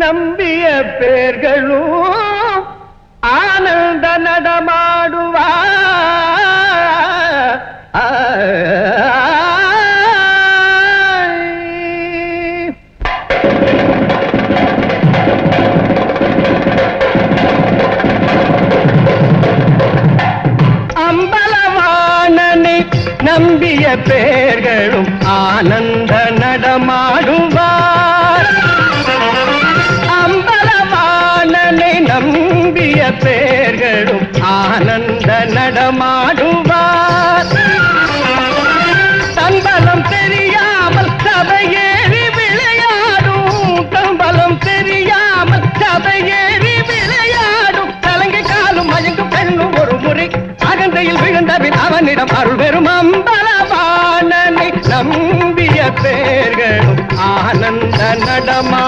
நம்பிய பேர்களும் ஆனந்த நடமாடுவா அம்பலவாணனை நம்பிய பேர்களும் ஆனந்த நடமா அவனிடம் அருள் பெறும் அம்பலவாணனை நம்பிய பேர்களும் ஆனந்த நடமா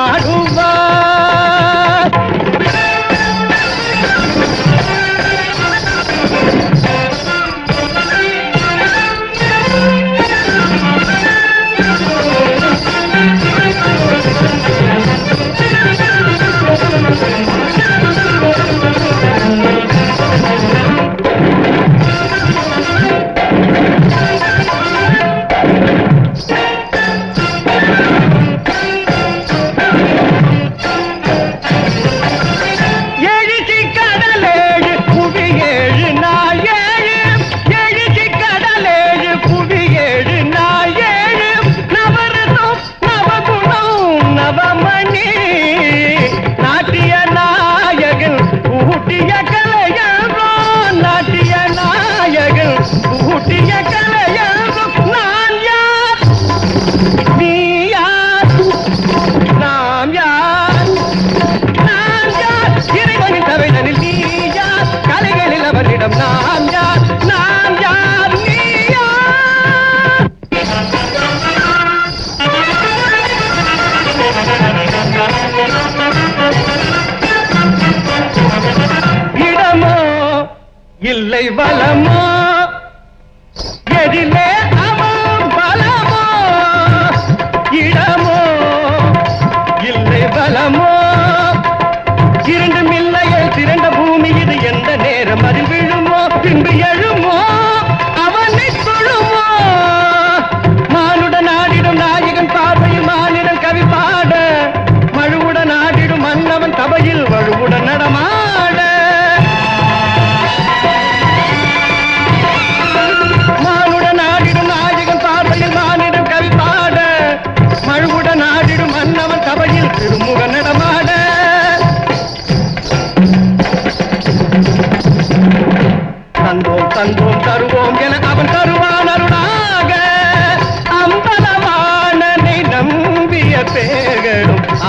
ஊட்டிய கலையன்றோ நான் யார்? நீ யார்? நாம் யார்? நான் யார்? இறைவனின் சபைதனில் நீ யார்? கலைகளில் அவனிடம் நான் யார்? நான் யார்? நீ யார்? இடமோ இல்லை வளமோ? எதிலே அவன் பலமோ? இடமோ? இல்லை பலமோ? இரண்டும் இல்லையே திரண்ட பூமி இது எந்த நேரம்? அதில் விழுமோ? பின்பு எழுமோ? அவனை தொழுமோ மானுடன் ஆடிடும் நாயகன் பார்வையில் மானிடன் கவி பாட மழுவுட நாடிடும் மன்னவன் சபையில் வழுவுடன் நடமா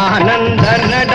ಆನಂದ ನಟ